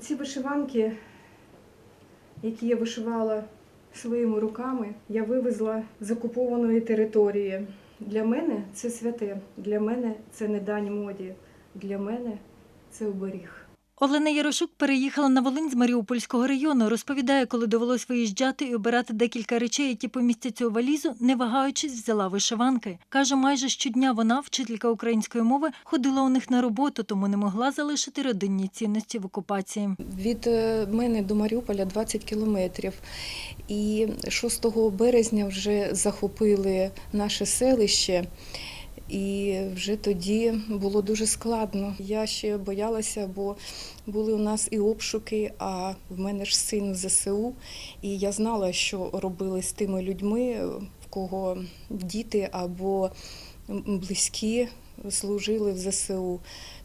Ці вишиванки, які я вишивала своїми руками, я вивезла з окупованої території. Для мене це святе, для мене це не дань моді, для мене це оберіг. Олена Ярошук переїхала на Волинь з Маріупольського району. Розповідає, коли довелось виїжджати і обирати декілька речей, які помістяться у валізу, не вагаючись, взяла вишиванки. Каже, майже щодня вона, вчителька української мови, ходила у них на роботу, тому не могла залишити родинні цінності в окупації. Від е, мене до Маріуполя 20 кілометрів. І 6 березня вже захопили наше селище. І вже тоді було дуже складно. Я ще боялася, бо були у нас і обшуки, а в мене ж син в ЗСУ. І я знала, що робили з тими людьми, в кого діти або близькі служили в ЗСУ.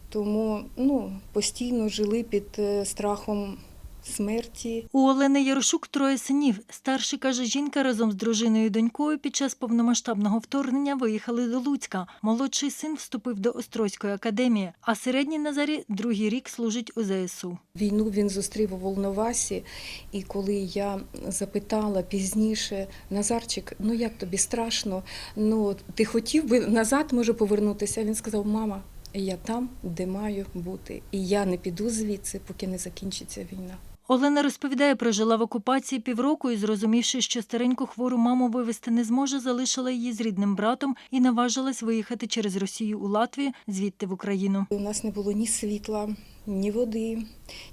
Тому ну, постійно жили під е, страхом смерті. У Олени Ярошук троє синів. Старший, каже, жінка разом з дружиною і донькою під час повномасштабного вторгнення виїхали до Луцька. Молодший син вступив до Острозької академії, а середній Назарі другий рік служить у ЗСУ. Війну він зустрів у Волновасі, і коли я запитала пізніше, Назарчик, ну як тобі страшно? Ну ти хотів би назад може повернутися? Він сказав: Мама, я там, де маю бути, і я не піду звідси, поки не закінчиться війна. Олена розповідає, прожила в окупації півроку і, зрозумівши, що стареньку хвору маму вивезти не зможе, залишила її з рідним братом і наважилась виїхати через Росію у Латвію, звідти в Україну. У нас не було ні світла, ні води,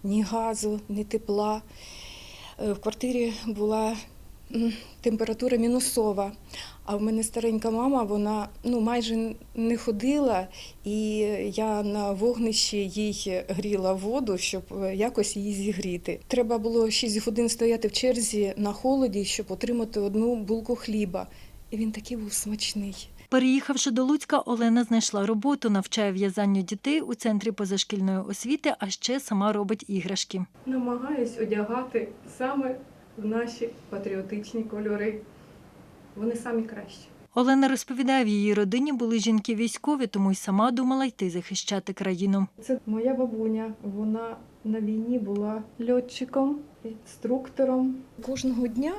ні газу, ні тепла. Е, В квартирі була температура мінусова. А в мене старенька мама, вона ну, майже не ходила, і я на вогнищі їй гріла воду, щоб е, якось її зігріти. Треба було 6 годин стояти в черзі на холоді, щоб отримати одну булку хліба. І він такий був смачний. Переїхавши до Луцька, Олена знайшла роботу, навчає в'язанню дітей у центрі позашкільної освіти, а ще сама робить іграшки. намагаюсь одягати саме в наші патріотичні кольори. Вони самі кращі. Олена розповідає, в її родині були жінки військові, тому й сама думала йти захищати країну. Це моя бабуня. Вона на війні була льотчиком, інструктором. Кожного дня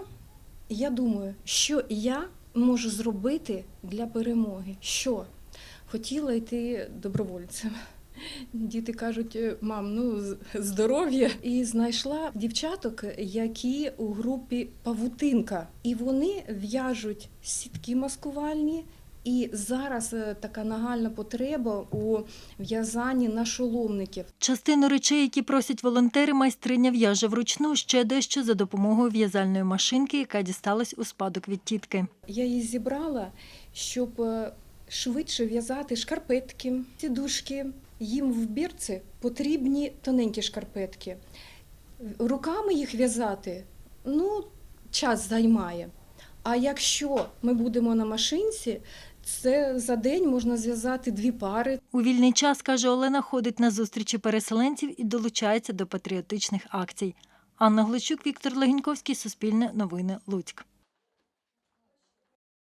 я думаю, що я можу зробити для перемоги. Що? Хотіла йти добровольцем. Діти кажуть, мам, ну здоров'я. І знайшла дівчаток, які у групі павутинка. І вони в'яжуть сітки маскувальні. І зараз е, така нагальна потреба у в'язанні нашоломників. Частину речей, які просять волонтери, майстриня в'яже вручну, ще дещо за допомогою в'язальної машинки, яка дісталась у спадок від тітки. Я її зібрала, щоб е, швидше в'язати шкарпетки, сідушки. Їм в бірці потрібні тоненькі шкарпетки. Руками їх в'язати ну, час займає. А якщо ми будемо на машинці, це за день можна зв'язати дві пари. У вільний час, каже Олена, ходить на зустрічі переселенців і долучається до патріотичних акцій. Анна Гличук, Віктор Легіньковський, Суспільне новини, Луцьк.